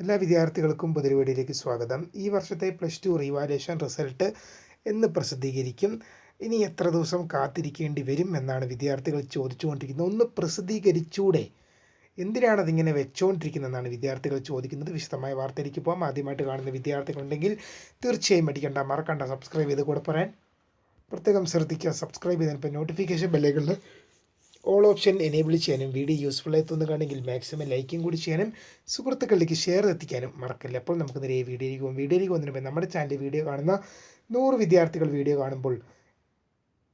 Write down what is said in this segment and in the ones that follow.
എല്ലാ വിദ്യാർത്ഥികൾക്കും പുതിരുവീടിലേക്ക് സ്വാഗതം. ഈ വർഷത്തെ പ്ലസ് ടു റീവാലുവേഷൻ റിസൾട്ട് എന്ന് പ്രസിദ്ധീകരിക്കും. ഇനി എത്ര ദിവസം കാത്തിരിക്കേണ്ടി വരും എന്നാണ് വിദ്യാർത്ഥികൾ ചോദിച്ചുകൊണ്ടിരിക്കുന്നത്. ഒന്ന് പ്രസിദ്ധീകരിച്ചൂടെ? എന്തിനാണ് അതിങ്ങനെ വെച്ചുകൊണ്ടിരിക്കുന്നതെന്നാണ് വിദ്യാർത്ഥികൾ ചോദിക്കുന്നത്. വിശദമായ വാർത്തയിലേക്ക് പോകാം ആദ്യമായിട്ട് കാണുന്ന വിദ്യാർത്ഥികളുണ്ടെങ്കിൽ തീർച്ചയായും അടിക്കണ്ട. മറക്കണ്ട. സബ്സ്ക്രൈബ് ചെയ്ത് കൂടെ പറയാൻ. പ്രത്യേകം ശ്രദ്ധിക്കുക. സബ്സ്ക്രൈബ് ചെയ്തതിനിപ്പോൾ നോട്ടിഫിക്കേഷൻ ബെല്ലുകളിൽ ഓൾ ഓപ്ഷൻ എനേബിൾ ചെയ്യാനും വീഡിയോ യൂസ്ഫുൾ ആയി തോന്നുകയാണെങ്കിൽ മാക്സിമം ലൈക്കും കൂടി ചെയ്യാനും സുഹൃത്തുക്കളിലേക്ക് ഷെയർ എത്തിക്കാനും മറക്കില്ല. അപ്പോൾ നമുക്ക് നേരെ വീഡിയോയിലേക്ക് പോകും വീഡിയോയിലേക്ക് വന്നിട്ട് നമ്മുടെ ചാനൽ വീഡിയോ കാണുന്ന നൂറ് വിദ്യാർത്ഥികൾ വീഡിയോ കാണുമ്പോൾ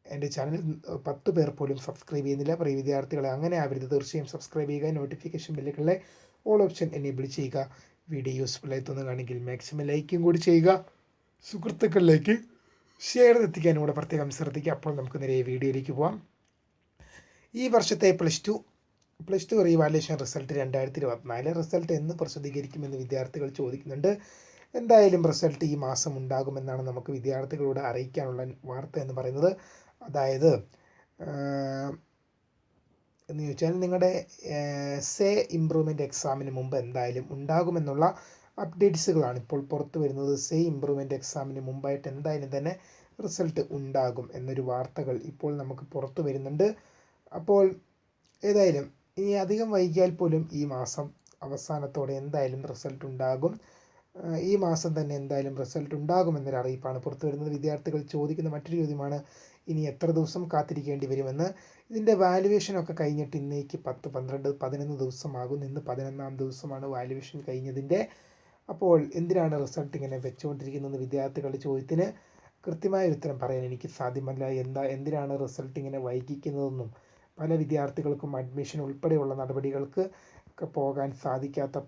എന്റെ ചാനൽ പത്ത് പേർ പോലും സബ്സ്ക്രൈബ് ചെയ്യുന്നില്ല. പ്രിയ വിദ്യാർത്ഥികളെ അങ്ങനെ ആവരുത്. തീർച്ചയായും സബ്സ്ക്രൈബ് ചെയ്യുക നോട്ടിഫിക്കേഷൻ ബില്ലുകളെ ഓൾ ഓപ്ഷൻ എനേബിൾ ചെയ്യുക. വീഡിയോ യൂസ്ഫുൾ ആയി തോന്നുകയാണെങ്കിൽ മാക്സിമം ലൈക്കും കൂടി ചെയ്യുക. സുഹൃത്തുക്കളിലേക്ക് ഷെയർ എത്തിക്കാനും കൂടെ പ്രത്യേകം ശ്രദ്ധിക്കുക. അപ്പോൾ നമുക്ക് നേരെ വീഡിയോയിലേക്ക് പോകാം ഈ വർഷത്തെ plus two plus two revaluation result രണ്ടായിരത്തി ഇരുപത്തിനാല് റിസൾട്ട് എന്ന് പ്രസിദ്ധീകരിക്കുമെന്ന് വിദ്യാർത്ഥികൾ ചോദിക്കുന്നുണ്ട്. എന്തായാലും റിസൾട്ട് ഈ മാസം ഉണ്ടാകുമെന്നാണ് നമുക്ക് വിദ്യാർത്ഥികളോട് അറിയിക്കാനുള്ള വാർത്ത എന്ന് പറയുന്നത്. അതായത് എന്ന് ചോദിച്ചാൽ നിങ്ങളുടെ സേ ഇമ്പ്രൂവ്മെന്റ് എക്സാമിന് മുമ്പ് എന്തായാലും ഉണ്ടാകുമെന്നുള്ള അപ്ഡേറ്റ്സുകളാണ് ഇപ്പോൾ പുറത്തു വരുന്നത്. സേ ഇമ്പ്രൂവ്മെന്റ് എക്സാമിന് മുമ്പായിട്ട് എന്തായാലും തന്നെ റിസൾട്ട് ഉണ്ടാകും എന്നൊരു വാർത്തകൾ ഇപ്പോൾ നമുക്ക് പുറത്തു വരുന്നുണ്ട്. അപ്പോൾ ഏതായാലും ഇനി അധികം വൈകിയാൽ പോലും ഈ മാസം അവസാനത്തോടെ എന്തായാലും റിസൾട്ട് ഉണ്ടാകും. ഈ മാസം തന്നെ എന്തായാലും റിസൾട്ട് ഉണ്ടാകും എന്നൊരു അറിയിപ്പാണ് പുറത്തു വരുന്നത്. വിദ്യാർത്ഥികൾ ചോദിക്കുന്ന മറ്റൊരു ചോദ്യമാണ് ഇനി എത്ര ദിവസം കാത്തിരിക്കേണ്ടി വരുമെന്ന്? ഇതിന്റെ വാലുവേഷനൊക്കെ കഴിഞ്ഞിട്ട് ഇന്നേക്ക് പത്ത് പന്ത്രണ്ട് പതിനൊന്ന് ദിവസമാകും ഇന്ന് പതിനൊന്നാം ദിവസമാണ് വാല്യുവേഷൻ കഴിഞ്ഞതിന്റെ അപ്പോൾ എന്തിനാണ് റിസൾട്ട് ഇങ്ങനെ വെച്ചുകൊണ്ടിരിക്കുന്നത് വിദ്യാർത്ഥികളുടെ ചോദ്യത്തിന് കൃത്യമായ ഉത്തരം പറയാൻ എനിക്ക് സാധ്യമല്ല. എന്താ എന്തിനാണ് റിസൾട്ട് ഇങ്ങനെ വൈകിക്കുന്നതെന്നും പല വിദ്യാർത്ഥികൾക്കും അഡ്മിഷൻ ഉൾപ്പെടെയുള്ള നടപടികൾക്ക് പോകാൻ സാധിക്കാത്ത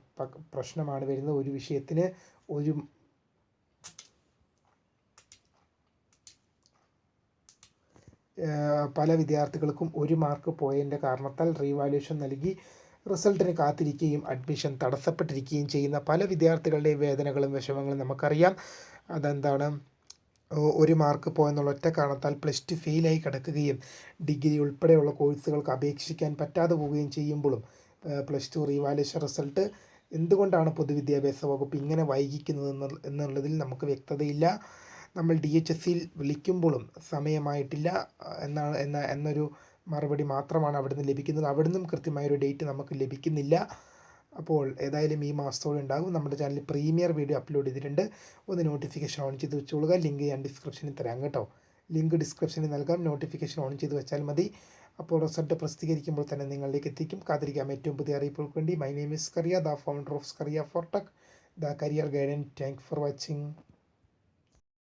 പ്രശ്നമാണ് വരുന്നത്. ഒരു വിഷയത്തിന് ഒരു പല വിദ്യാർത്ഥികൾക്കും ഒരു മാർക്ക് പോയതിന്റെ കാരണത്താൽ റീവാലുവേഷൻ നൽകി റിസൾട്ടിന് കാത്തിരിക്കുകയും അഡ്മിഷൻ തടസ്സപ്പെട്ടിരിക്കുകയും ചെയ്യുന്ന പല വിദ്യാർത്ഥികളുടെയും വേദനകളും വിഷമങ്ങളും നമുക്കറിയാം. അതെന്താണ്? ഒരു മാർക്ക് പോയെന്നുള്ള ഒറ്റ കാരണത്താൽ പ്ലസ് ടു ഫെയിലായി കിടക്കുകയും ഡിഗ്രി ഉൾപ്പെടെയുള്ള കോഴ്സുകൾക്ക് അപേക്ഷിക്കാൻ പറ്റാതെ പോവുകയും ചെയ്യുമ്പോഴും പ്ലസ് ടു റീവാലുവേഷൻ റിസൾട്ട് എന്തുകൊണ്ടാണ് പൊതുവിദ്യാഭ്യാസ വകുപ്പ് ഇങ്ങനെ വൈകിക്കുന്നത് എന്നുള്ളതിൽ നമുക്ക് വ്യക്തതയില്ല. നമ്മൾ ഡി എച്ച് എസ് സിയിൽ വിളിക്കുമ്പോഴും സമയമായിട്ടില്ല എന്നാണ് എന്ന എന്നൊരു മറുപടി മാത്രമാണ് അവിടുന്ന് ലഭിക്കുന്നത്. അവിടുന്നും കൃത്യമായൊരു ഡേറ്റ് നമുക്ക് ലഭിക്കുന്നില്ല. അപ്പോൾ ഏതായാലും ഈ മാസത്തോടെ ഉണ്ടാകും. നമ്മുടെ ചാനലിൽ പ്രീമിയർ വീഡിയോ അപ്ലോഡ് ചെയ്തിട്ടുണ്ട്. ഒന്ന് നോട്ടിഫിക്കേഷൻ ഓൺ ചെയ്ത് വെച്ചോളുക ലിങ്ക് ഞാൻ ഡിസ്ക്രിപ്ഷനിൽ തരാം കേട്ടോ. ലിങ്ക് ഡിസ്ക്രിപ്ഷനിൽ നൽകാം. നോട്ടിഫിക്കേഷൻ ഓൺ ചെയ്ത് വെച്ചാൽ മതി. അപ്പോൾ റിസൾട്ട് പ്രസിദ്ധീകരിക്കുമ്പോൾ തന്നെ നിങ്ങളിലേക്ക് എത്തിക്കും. കാത്തിരിക്കാം. ഏറ്റവും പുതിയ അറിയിപ്പുകൾക്ക് വേണ്ടി. My name is Kariya the founder of Scaria for tech the career guidance thank for watching